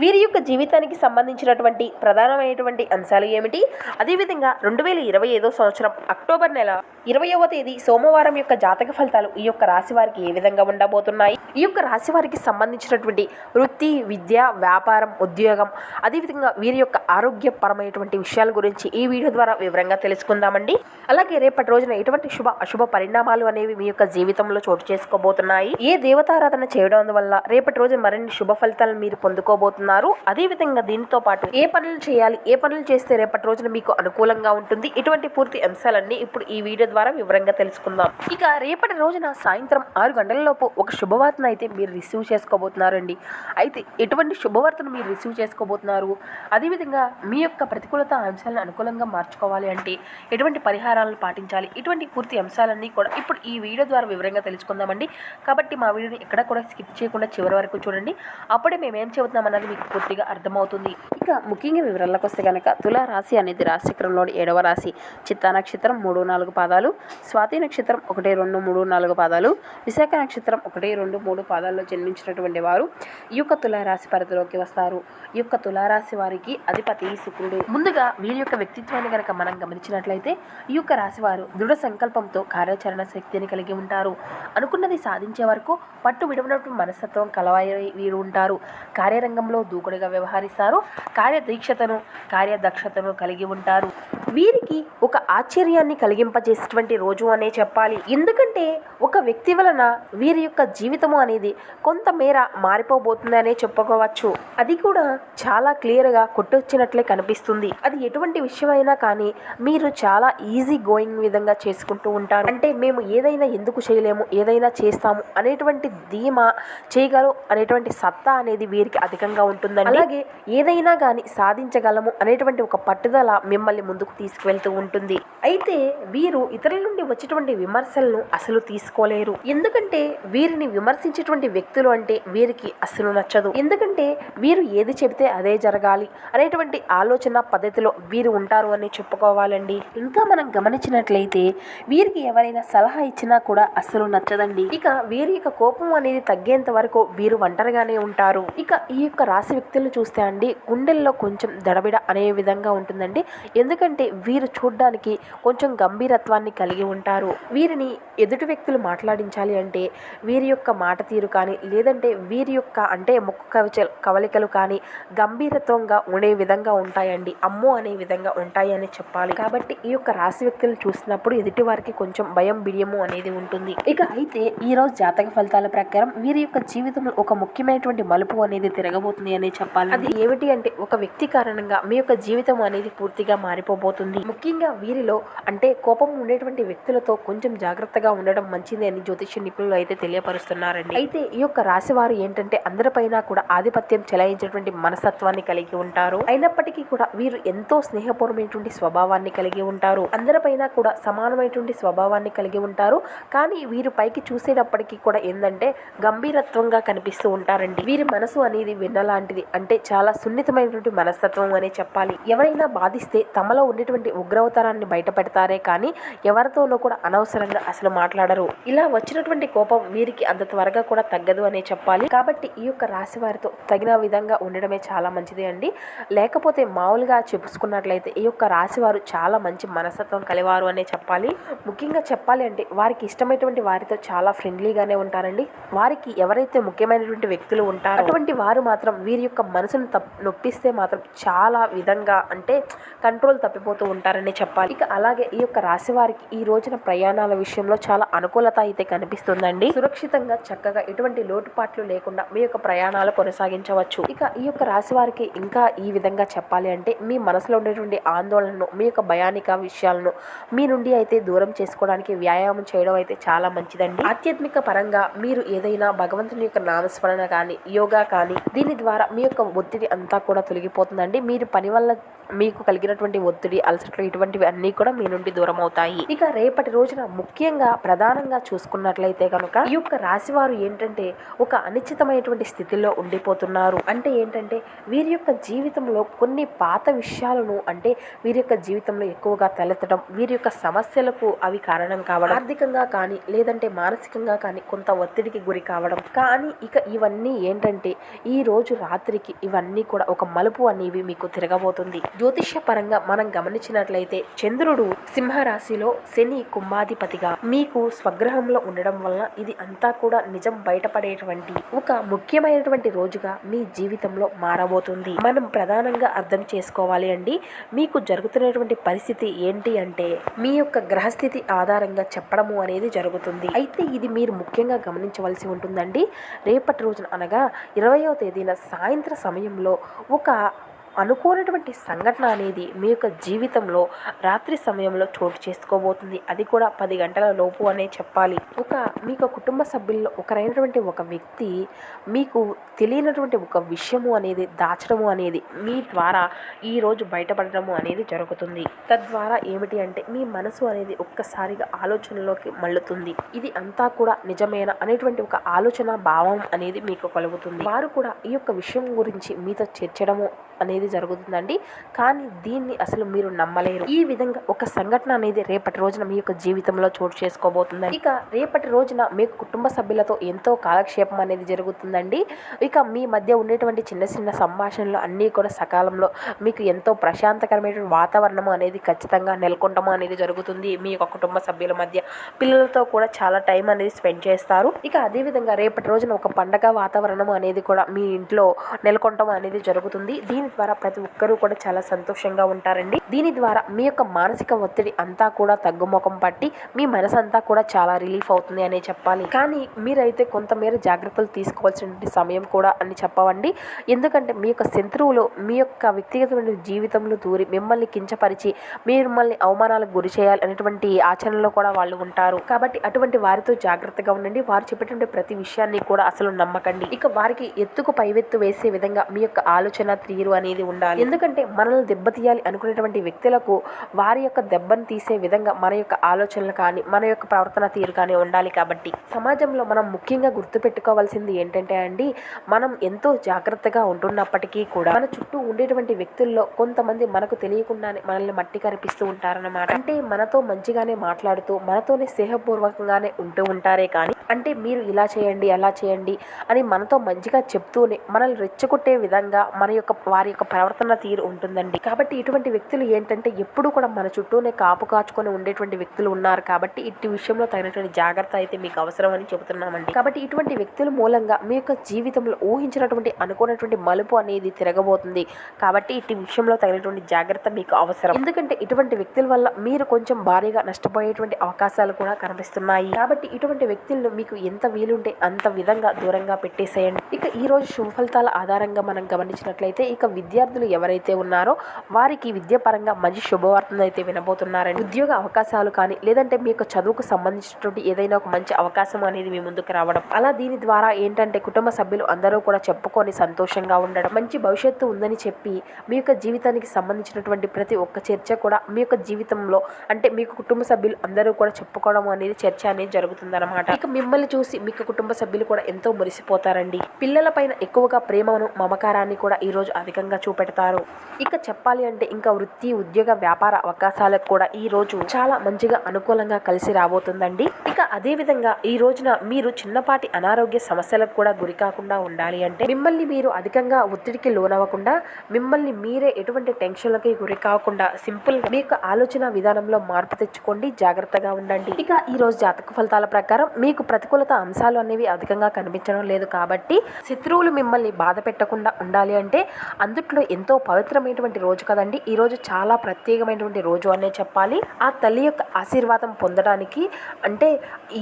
వీరి యొక్క జీవితానికి సంబంధించినటువంటి ప్రధానమైనటువంటి అంశాలు ఏమిటి? అదేవిధంగా రెండు వేల ఇరవై ఐదో సంవత్సరం అక్టోబర్ నెల ఇరవయవ తేదీ సోమవారం యొక్క జాతక ఫలితాలు ఈ యొక్క రాశి వారికి ఏ విధంగా ఉండబోతున్నాయి? ఈ యొక్క రాశి వారికి సంబంధించినటువంటి వృత్తి విద్య వ్యాపారం ఉద్యోగం అదేవిధంగా వీరి యొక్క ఆరోగ్యపరమైనటువంటి విషయాల గురించి ఈ వీడియో ద్వారా వివరంగా తెలుసుకుందామండి. అలాగే రేపటి రోజున ఎటువంటి శుభ అశుభ పరిణామాలు అనేవి మీ యొక్క జీవితంలో చోటు చేసుకోబోతున్నాయి? ఏ దేవతారాధన చేయడం వల్ల రేపటి రోజు మరిన్ని శుభ ఫలితాలను మీరు పొందుకోబోతున్నారు? అదేవిధంగా దీనితో పాటు ఏ పనులు చేయాలి ఏ పనులు చేస్తే రేపటి రోజున మీకు అనుకూలంగా ఉంటుంది? ఇటువంటి పూర్తి అంశాలన్నీ ఇప్పుడు ఈ వీడియో ద్వారా వివరంగా తెలుసుకుందాం. ఇక రేపటి రోజున సాయంత్రం ఆరు గంటలలోపు ఒక శుభవార్తను అయితే మీరు రిసీవ్ చేసుకోబోతున్నారండి. అయితే ఎటువంటి శుభవార్తను మీరు రిసీవ్ చేసుకోబోతున్నారు? అదేవిధంగా మీ యొక్క ప్రతికూలత అంశాలను అనుకూలంగా మార్చుకోవాలి అంటే ఎటువంటి పరిహారాలను పాటించాలి? ఇటువంటి పూర్తి అంశాలన్నీ కూడా ఇప్పుడు ఈ వీడియో ద్వారా వివరంగా తెలుసుకుందామండి. కాబట్టి మా వీడియోని ఎక్కడ కూడా స్కిప్ చేయకుండా చివరి వరకు చూడండి. అప్పుడే మేము ఏం చెబుతున్నాం అన్నది మీకు పూర్తిగా అర్థమవుతుంది. ఇక ముఖ్యంగా వివరాలకు వస్తే కనుక తులారాశి అనేది రాశిచక్రంలోని ఏడవ రాశి. చిత్తా నక్షత్రం మూడు నాలుగు పాదాలు స్వాతి నక్షత్రం ఒకటి రెండు మూడు నాలుగు పాదాలు విశాఖ నక్షత్రం ఒకటి రెండు మూడు పాదాల్లో జన్మించినటువంటి వారు ఈ యొక్క తులారాశి పరిధిలోకి వస్తారు. ఈ యొక్క తులారాశి వారికి అధిపతి శుక్రుడు. ముందుగా వీరి యొక్క వ్యక్తిత్వాన్ని కనుక మనం గమనించినట్లయితే ఈ యొక్క రాశి వారు దృఢ సంకల్పంతో కార్యాచరణ శక్తిని కలిగి ఉంటారు. అనుకున్నది సాధించే వరకు పట్టు విడవనటువంటి మనస్తత్వం కలవాయి వీరు ఉంటారు. కార్యరంగంలో దూకుడుగా వ్యవహరిస్తారు. కార్యదీక్షతను కార్యదక్షతను కలిగి ఉంటారు. వీరికి ఒక ఆశ్చర్యాన్ని కలిగింపజేసేటువంటి రోజు అనే చెప్పాలి. ఎందుకంటే ఒక వ్యక్తి వలన వీరి యొక్క జీవితము అనేది కొంతమేర మారిపోబోతుంది అనే చెప్పుకోవచ్చు. అది కూడా చాలా క్లియర్గా కొట్టొచ్చినట్లే కనిపిస్తుంది. అది ఎటువంటి విషయమైనా కానీ మీరు చాలా ఈజీ గోయింగ్ విధంగా చేసుకుంటూ ఉంటారు. అంటే మేము ఏదైనా ఎందుకు చేయలేము ఏదైనా చేస్తాము అనేటువంటి ధీమా చేయగలం అనేటువంటి సత్తా అనేది వీరికి అధికంగా ఉంటుందండి. అలాగే ఏదైనా కానీ సాధించగలము అనేటువంటి ఒక పట్టుదల మిమ్మల్ని ముందుకు తీసుకువెళ్తూ ఉంటుంది. అయితే వీరు ఇతరుల నుండి వచ్చేటువంటి విమర్శలను అసలు తీసుకోలేరు. ఎందుకంటే వీరిని విమర్శించేటువంటి వ్యక్తులు అంటే వీరికి అసలు నచ్చదు. ఎందుకంటే వీరు ఏది చెబితే అదే జరగాలి అనేటువంటి ఆలోచన పద్ధతిలో వీరు ఉంటారు అని చెప్పుకోవాలండి. ఇంకా మనం గమనించినట్లయితే వీరికి ఎవరైనా సలహా ఇచ్చినా కూడా అసలు నచ్చదండి. ఇక వీరి యొక్క కోపం అనేది తగ్గేంత వరకు వీరు ఒంటరిగానే ఉంటారు. ఇక ఈ యొక్క రాశి వ్యక్తులను చూస్తే అండి గుండెల్లో కొంచెం దడబిడ అనే విధంగా ఉంటుందండి. ఎందుకంటే వీరు చూడ్డానికి కొంచెం గంభీరత్వాన్ని కలిగి ఉంటారు. వీరిని ఎదుటి వ్యక్తులు మాట్లాడించాలి అంటే వీరి యొక్క మాట తీరు కానీ లేదంటే వీరి యొక్క అంటే ముక్కు కవచ కవలికలు కానీ గంభీరత్వంగా ఉండే విధంగా ఉంటాయండి. అమ్మో అనే విధంగా ఉంటాయి అని చెప్పాలి. కాబట్టి ఈ యొక్క రాశి వ్యక్తులు చూసినప్పుడు ఎదుటి వారికి కొంచెం భయం బిడియము అనేది ఉంటుంది. ఇక అయితే ఈ రోజు జాతక ఫలితాల ప్రకారం వీరి యొక్క జీవితంలో ఒక ముఖ్యమైనటువంటి మలుపు అనేది తిరగబోతుంది. అనే చెప్పాలి. అది ఏమిటి అంటే ఒక వ్యక్తి కారణంగా మీ యొక్క జీవితం అనేది పూర్తిగా మారిపోబోతుంది. ముఖ్యంగా వీరిలో అంటే కోపం ఉండేటువంటి వ్యక్తులతో కొంచెం జాగ్రత్తగా ఉండడం మంచిది అని జ్యోతిష నిపుణులు అయితే తెలియపరుస్తున్నారండి. అయితే ఈ యొక్క రాశి వారు ఏంటంటే అందరిపైన కూడా ఆధిపత్యం చెలాయించేటువంటి మనస్తత్వాన్ని కలిగి ఉంటారు. అయినప్పటికీ కూడా వీరు ఎంతో స్నేహపూర్వమైనటువంటి స్వభావాన్ని కలిగి ఉంటారు. అందరిపైన కూడా సమానమైనటువంటి స్వభావాన్ని కలిగి ఉంటారు. కానీ వీరు పైకి చూసేటప్పటికీ కూడా ఏంటంటే గంభీరత్వంగా కనిపిస్తూ ఉంటారండి. వీరి మనసు అనేది లాంటిది. అంటే చాలా సున్నితమైనటువంటి మనస్తత్వం అనే చెప్పాలి. ఎవరైనా బాధిస్తే తమలో ఉండేటువంటి ఉగ్రవతారాన్ని బయటపెడతారే కానీ ఎవరితోనూ కూడా అనవసరంగా అసలు మాట్లాడరు. ఇలా వచ్చినటువంటి కోపం వీరికి అంత త్వరగా కూడా తగ్గదు అనే చెప్పాలి. కాబట్టి ఈ యొక్క రాశి వారితో తగిన విధంగా ఉండడమే చాలా మంచిది అండి. లేకపోతే మామూలుగా చెప్పుకున్నట్లయితే ఈ యొక్క రాశి వారు చాలా మంచి మనస్తత్వం కలివారు అనే చెప్పాలి. ముఖ్యంగా చెప్పాలి అంటే వారికి ఇష్టమైనటువంటి వారితో చాలా ఫ్రెండ్లీగానే ఉంటారండి. వారికి ఎవరైతే ముఖ్యమైనటువంటి వ్యక్తులు ఉంటారో అటువంటి వారు మాత్రం వీరి యొక్క మనసును తప్ నొప్పిస్తే మాత్రం చాలా విధంగా అంటే కంట్రోల్ తప్పిపోతూ ఉంటారని చెప్పాలి. ఇక అలాగే ఈ యొక్క రాశి వారికి ఈ రోజున ప్రయాణాల విషయంలో చాలా అనుకూలత అయితే కనిపిస్తుందండి. సురక్షితంగా చక్కగా ఎటువంటి లోటుపాట్లు లేకుండా మీ యొక్క ప్రయాణాలు కొనసాగించవచ్చు. ఇక ఈ యొక్క రాశి వారికి ఇంకా ఈ విధంగా చెప్పాలి అంటే మీ మనసులో ఉండేటువంటి ఆందోళనను మీ యొక్క భయానిక విషయాలను మీ నుండి అయితే దూరం చేసుకోవడానికి వ్యాయామం చేయడం అయితే చాలా మంచిదండి. ఆధ్యాత్మిక పరంగా మీరు ఏదైనా భగవంతుని యొక్క నామస్మరణ కానీ యోగా కానీ దీని ద్వారా ద్వారా మీ యొక్క ఒత్తిడి అంతా కూడా తొలగిపోతుందండి. మీరు పని వల్ల మీకు కలిగినటువంటి ఒత్తిడి అలసట్లు ఇటువంటివి అన్నీ కూడా మీ నుండి దూరం అవుతాయి ఇక రేపటి రోజున ముఖ్యంగా ప్రధానంగా చూసుకున్నట్లయితే కనుక ఈ యొక్క రాశి వారు ఏంటంటే ఒక అనిశ్చితమైనటువంటి స్థితిలో ఉండిపోతున్నారు. అంటే ఏంటంటే వీరి యొక్క జీవితంలో కొన్ని పాత విషయాలను అంటే వీరి యొక్క జీవితంలో ఎక్కువగా తలెత్తడం వీరి యొక్క సమస్యలకు అవి కారణం కావడం ఆర్థికంగా కానీ లేదంటే మానసికంగా కానీ కొంత ఒత్తిడికి గురి కావడం. కానీ ఇక ఇవన్నీ ఏంటంటే ఈ రోజు రాత్రికి ఇవన్నీ కూడా ఒక మలుపు అనేవి మీకు తిరగబోతుంది. జ్యోతిష్య పరంగా మనం గమనించినట్లయితే చంద్రుడు సింహరాశిలో శని కుంభాధిపతిగా మీకు స్వగ్రహంలో ఉండడం వలన ఇది అంతా కూడా నిజం బయటపడేటువంటి ఒక ముఖ్యమైనటువంటి రోజుగా మీ జీవితంలో మారబోతుంది. మనం ప్రధానంగా అర్థం చేసుకోవాలి అండి మీకు జరుగుతున్నటువంటి పరిస్థితి ఏంటి అంటే మీ యొక్క గ్రహస్థితి ఆధారంగా చెప్పడము అనేది జరుగుతుంది. అయితే ఇది మీరు ముఖ్యంగా గమనించవలసి ఉంటుందండి. రేపటి రోజున అనగా ఇరవయో తేదీన సాయంత్ర సమయంలో ఒక అనుకోనటువంటి సంఘటన అనేది మీ యొక్క జీవితంలో రాత్రి సమయంలో చోటు చేసుకోబోతుంది. అది కూడా పది గంటల లోపు అనే చెప్పాలి. ఒక మీకు కుటుంబ సభ్యుల్లో ఒకరైనటువంటి ఒక వ్యక్తి మీకు తెలియనటువంటి ఒక విషయము అనేది దాచడము అనేది మీ ద్వారా ఈరోజు బయటపడడము అనేది జరుగుతుంది. తద్వారా ఏమిటి అంటే మీ మనసు అనేది ఒక్కసారిగా ఆలోచనలోకి మళ్ళుతుంది. ఇది అంతా కూడా నిజమేనా అనేటువంటి ఒక ఆలోచన భావం అనేది మీకు కలుగుతుంది. వారు కూడా ఈ యొక్క విషయం గురించి మీతో చర్చడము అనేది జరుగుతుందండి. కానీ దీన్ని అసలు మీరు నమ్మలేరు. ఈ విధంగా ఒక సంఘటన అనేది రేపటి రోజున మీ యొక్క జీవితంలో చోటు చేసుకోబోతుందండి. ఇక రేపటి రోజున మీ కుటుంబ సభ్యులతో ఎంతో కాలక్షేపం అనేది జరుగుతుందండి. ఇక మీ మధ్య ఉండేటువంటి చిన్న చిన్న సంభాషణలు అన్నీ కూడా సకాలంలో మీకు ఎంతో ప్రశాంతకరమైన వాతావరణం అనేది ఖచ్చితంగా నెలకొండము అనేది జరుగుతుంది. మీ యొక్క కుటుంబ సభ్యుల మధ్య పిల్లలతో కూడా చాలా టైం అనేది స్పెండ్ చేస్తారు. ఇక అదేవిధంగా రేపటి రోజున ఒక పండగ వాతావరణం అనేది కూడా మీ ఇంట్లో నెలకొంటం అనేది జరుగుతుంది. దీని ద్వారా ప్రతి ఒక్కరూ కూడా చాలా సంతోషంగా ఉంటారండి. దీని ద్వారా మీ యొక్క మానసిక ఒత్తిడి అంతా కూడా తగ్గుముఖం పట్టి మీ మనసు అంతా కూడా చాలా రిలీఫ్ అవుతుంది అనే చెప్పాలి. కానీ మీరైతే కొంతమేర జాగ్రత్తలు తీసుకోవాల్సిన సమయం కూడా అని చెప్పవండి. ఎందుకంటే మీ యొక్క శత్రువులు మీ యొక్క వ్యక్తిగతమైన జీవితంలో దూరి మిమ్మల్ని కించపరిచి మిమ్మల్ని అవమానాలకు గురి చేయాలి అనేటువంటి ఆచరణలో కూడా వాళ్ళు ఉంటారు. కాబట్టి అటువంటి వారితో జాగ్రత్తగా ఉండండి. వారు చెప్పేటువంటి ప్రతి విషయాన్ని కూడా అసలు నమ్మకండి. ఇక వారికి ఎత్తుకు పైవెత్తు వేసే విధంగా మీ యొక్క ఆలోచన తీరు అనేది ఉండాలి. ఎందుకంటే మనల్ని దెబ్బతీయాలి అనుకునేటువంటి వ్యక్తులకు వారి యొక్క దెబ్బను తీసే విధంగా మన యొక్క ఆలోచనలు కానీ మన యొక్క ప్రవర్తన తీరు కానీ ఉండాలి కాబట్టి. సమాజంలో మనం ముఖ్యంగా గుర్తుపెట్టుకోవాల్సింది ఏంటంటే అండి మనం ఎంతో జాగ్రత్తగా ఉంటున్నప్పటికీ కూడా మన చుట్టూ ఉండేటువంటి వ్యక్తుల్లో కొంతమంది మనకు తెలియకుండానే మనల్ని మట్టి కనిపిస్తూ ఉంటారన్నమాట. అంటే మనతో మంచిగానే మాట్లాడుతూ మనతోనే స్నేహపూర్వకంగానే ఉంటూ ఉంటారే కానీ అంటే మీరు ఇలా చేయండి అలా చేయండి అని మనతో మంచిగా చెప్తూనే మనల్ని రెచ్చగొట్టే విధంగా మన యొక్క వారి యొక్క ప్రవర్తన తీరు ఉంటుందండి. కాబట్టి ఇటువంటి వ్యక్తులు ఏంటంటే ఎప్పుడు కూడా మన చుట్టూనే కాపు కాచుకొని ఉండేటువంటి వ్యక్తులు ఉన్నారు కాబట్టి ఇటు విషయంలో తగినటువంటి జాగ్రత్త అయితే మీకు అవసరం అని చెబుతున్నామండి. కాబట్టి ఇటువంటి వ్యక్తుల మూలంగా మీ యొక్క జీవితంలో ఊహించినటువంటి అనుకున్నటువంటి మలుపు అనేది తిరగబోతుంది. కాబట్టి ఇటు విషయంలో తగినటువంటి జాగ్రత్త మీకు అవసరం. ఎందుకంటే ఇటువంటి వ్యక్తుల వల్ల మీరు కొంచెం భారీగా నష్టపోయేటువంటి అవకాశాలు కూడా కనిపిస్తున్నాయి. కాబట్టి ఇటువంటి వ్యక్తులను మీకు ఎంత వీలుంటే అంత విధంగా దూరంగా పెట్టేసేయండి. ఇక ఈ రోజు శుభ ఫలితాల ఆధారంగా మనం గమనించినట్లయితే ఇక విద్య విద్యార్థులు ఎవరైతే ఉన్నారో వారికి విద్యాపరంగా మంచి శుభవార్తను అయితే వినబోతున్నారండి. ఉద్యోగ అవకాశాలు కానీ లేదంటే మీ యొక్క చదువుకు సంబంధించినటువంటి ఏదైనా ఒక మంచి అవకాశం అనేది మీ ముందుకు రావడం. అలా దీని ద్వారా ఏంటంటే కుటుంబ సభ్యులు అందరూ కూడా చెప్పుకొని సంతోషంగా ఉండడం. మంచి భవిష్యత్తు ఉందని చెప్పి మీ యొక్క జీవితానికి సంబంధించినటువంటి ప్రతి ఒక్క చర్చ కూడా మీ యొక్క జీవితంలో అంటే మీకు కుటుంబ సభ్యులు అందరూ కూడా చెప్పుకోవడం అనేది చర్చ అనేది జరుగుతుందన్నమాట. ఇక మిమ్మల్ని చూసి మీకు కుటుంబ సభ్యులు కూడా ఎంతో మురిసిపోతారండి. పిల్లల పైన ఎక్కువగా ప్రేమను మమకారాన్ని కూడా ఈ రోజు అధికంగా చూపెడతారు. ఇక చెప్పాలి అంటే ఇంకా వృత్తి ఉద్యోగ వ్యాపార అవకాశాలకు కూడా ఈ రోజు చాలా మంచిగా అనుకూలంగా కలిసి రాబోతుందండి. ఇక అదే విధంగా ఈ రోజున మీరు చిన్నపాటి అనారోగ్య సమస్యలకు కూడా గురి కాకుండా ఉండాలి అంటే మిమ్మల్ని మీరు అధికంగా ఒత్తిడికి లోనవ్వకుండా మిమ్మల్ని మీరే ఎటువంటి టెన్షన్లకి గురి కాకుండా సింపుల్గా మీ యొక్క ఆలోచన విధానంలో మార్పు తెచ్చుకోండి జాగ్రత్తగా ఉండండి. ఇక ఈ రోజు జాతక ఫలితాల ప్రకారం మీకు ప్రతికూలత అంశాలు అనేవి అధికంగా కనిపించడం లేదు కాబట్టి శత్రువులు మిమ్మల్ని బాధ పెట్టకుండా ఉండాలి అంటే అందుట్లో ఎంతో పవిత్రమైనటువంటి రోజు కదండి. ఈ రోజు చాలా ప్రత్యేకమైనటువంటి రోజు అనే చెప్పాలి. ఆ తల్లి యొక్క ఆశీర్వాదం పొందడానికి అంటే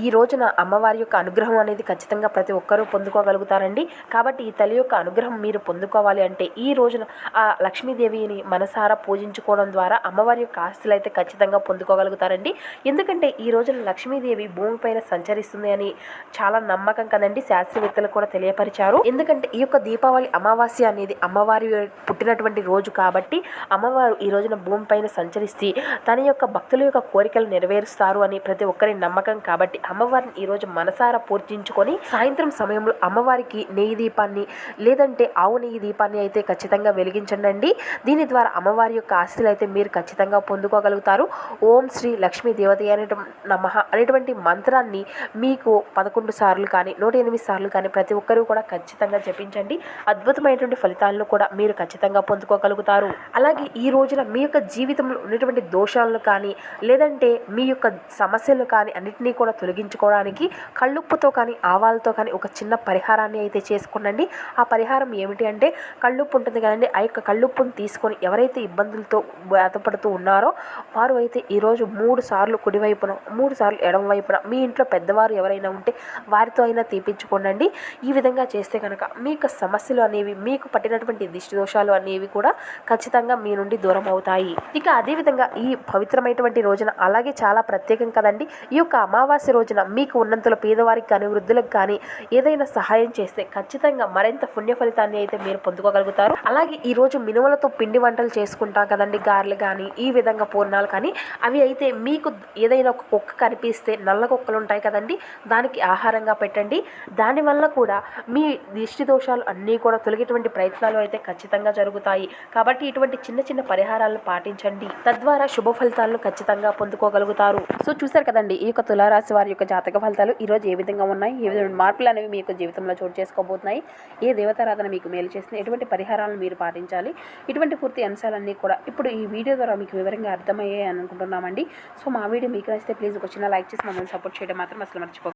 ఈ రోజున అమ్మవారి యొక్క అనుగ్రహం అనేది ఖచ్చితంగా ప్రతి ఒక్కరూ పొందుకోగలుగుతారండి. కాబట్టి ఈ తల్లి యొక్క అనుగ్రహం మీరు పొందుకోవాలి అంటే ఈ రోజున ఆ లక్ష్మీదేవిని మనసారా పూజించుకోవడం ద్వారా అమ్మవారి యొక్క ఆస్తులు అయితే ఖచ్చితంగా పొందుకోగలుగుతారండి. ఎందుకంటే ఈ రోజున లక్ష్మీదేవి భూమిపైన సంచరిస్తుంది అని చాలా నమ్మకం కదండి. శాస్త్రవేత్తలు కూడా తెలియపరిచారు. ఎందుకంటే ఈ యొక్క దీపావళి అమావాస్య అనేది అమ్మవారి పుట్టినటువంటి రోజు కాబట్టి అమ్మవారు ఈ రోజున భూమిపైన సంచరిస్తే తన యొక్క భక్తుల యొక్క కోరికలు నెరవేరుస్తారు అని ప్రతి ఒక్కరి నమ్మకం కాబట్టి అమ్మవారిని ఈరోజు మనసారా పూర్తించుకొని సాయంత్రం సమయంలో అమ్మవారికి నెయ్యి దీపాన్ని లేదంటే ఆవు నెయ్యి దీపాన్ని అయితే ఖచ్చితంగా వెలిగించండి దీని ద్వారా అమ్మవారి యొక్క ఆస్తులు అయితే మీరు ఖచ్చితంగా పొందుకోగలుగుతారు. ఓం శ్రీ లక్ష్మీ దేవత అనే నమః అనేటువంటి మంత్రాన్ని మీకు పదకొండు సార్లు కానీ నూట ఎనిమిది సార్లు కానీ ప్రతి ఒక్కరూ కూడా ఖచ్చితంగా జపించండి. అద్భుతమైనటువంటి ఫలితాలను కూడా మీరు ఖచ్చితంగా పొందుకోగలుగుతారు. అలాగే ఈ రోజున మీ యొక్క జీవితంలో ఉన్నటువంటి దోషాలను కానీ లేదంటే మీ యొక్క సమస్యలు కానీ అన్నిటినీ కూడా తొలగించుకోవడానికి కళ్ళుప్పుతో కానీ ఆవాలతో కానీ ఒక చిన్న పరిహారాన్ని అయితే చేసుకోండి ఆ పరిహారం ఏమిటి అంటే కళ్ళుప్పు ఉంటుంది కదండి ఆ యొక్క కళ్ళుప్పును తీసుకొని ఎవరైతే ఇబ్బందులతో బాధపడుతూ ఉన్నారో వారు అయితే ఈరోజు మూడు సార్లు కుడివైపున మూడు సార్లు ఎడమ వైపున మీ ఇంట్లో పెద్దవారు ఎవరైనా ఉంటే వారితో అయినా తీపించుకోండి ఈ విధంగా చేస్తే కనుక మీ యొక్క సమస్యలు అనేవి మీకు పట్టినటువంటి దిష్టి దోషాలు అనేవి కూడా ఖచ్చితంగా మీ నుండి దూరం అవుతాయి. ఇక అదేవిధంగా ఈ పవిత్రమైనటువంటి రోజున అలాగే చాలా ప్రత్యేకం కదండి ఈ యొక్క అమావాస్య రోజున మీకు ఉన్నంతలో పేదవారికి కానీ వృద్ధులకు కానీ ఏదైనా సహాయం చేస్తే ఖచ్చితంగా మరింత పుణ్య ఫలితాన్ని అయితే మీరు పొందుకోగలుగుతారు. అలాగే ఈ రోజు మినుములతో పిండి వంటలు చేసుకుంటాం కదండి గారెలు కానీ ఈ విధంగా పూర్ణాలు కానీ. అవి అయితే మీకు ఏదైనా ఒక కుక్క కనిపిస్తే నల్ల కుక్కలు ఉంటాయి కదండి దానికి ఆహారంగా పెట్టండి. దానివల్ల కూడా మీ దిష్టి దోషాలు అన్నీ కూడా తొలగేటువంటి ప్రయత్నాలు అయితే ఖచ్చితంగా జరుగుతాయి. కాబట్టి ఇటువంటి చిన్న చిన్న పరిహారాలను పాటించండి. తద్వారా శుభ ఫలితాలను ఖచ్చితంగా పొందుకోగలుగుతారు. సో చూసారు కదండి ఈ యొక్క తులారాశి వారి యొక్క జాతక ఫలితాలు ఈ రోజు ఏ విధంగా ఉన్నాయి? ఏ విధమైన మార్పులు అనేవి మీ యొక్క జీవితంలో చోటు చేసుకోబోతున్నాయి? ఏ దేవతారాధన మీకు మేలు చేస్తుంది? ఎటువంటి పరిహారాలను మీరు పాటించాలి? ఇటువంటి పూర్తి అంశాలన్నీ కూడా ఇప్పుడు ఈ వీడియో ద్వారా మీకు వివరంగా అర్థమయ్యాయి అనుకుంటున్నామండి. సో మా వీడియో మీకు నచ్చితే ప్లీజ్ ఒక చిన్న లైక్ చేసి మమ్మల్ని సపోర్ట్ చేయడం మాత్రం అసలు మర్చిపో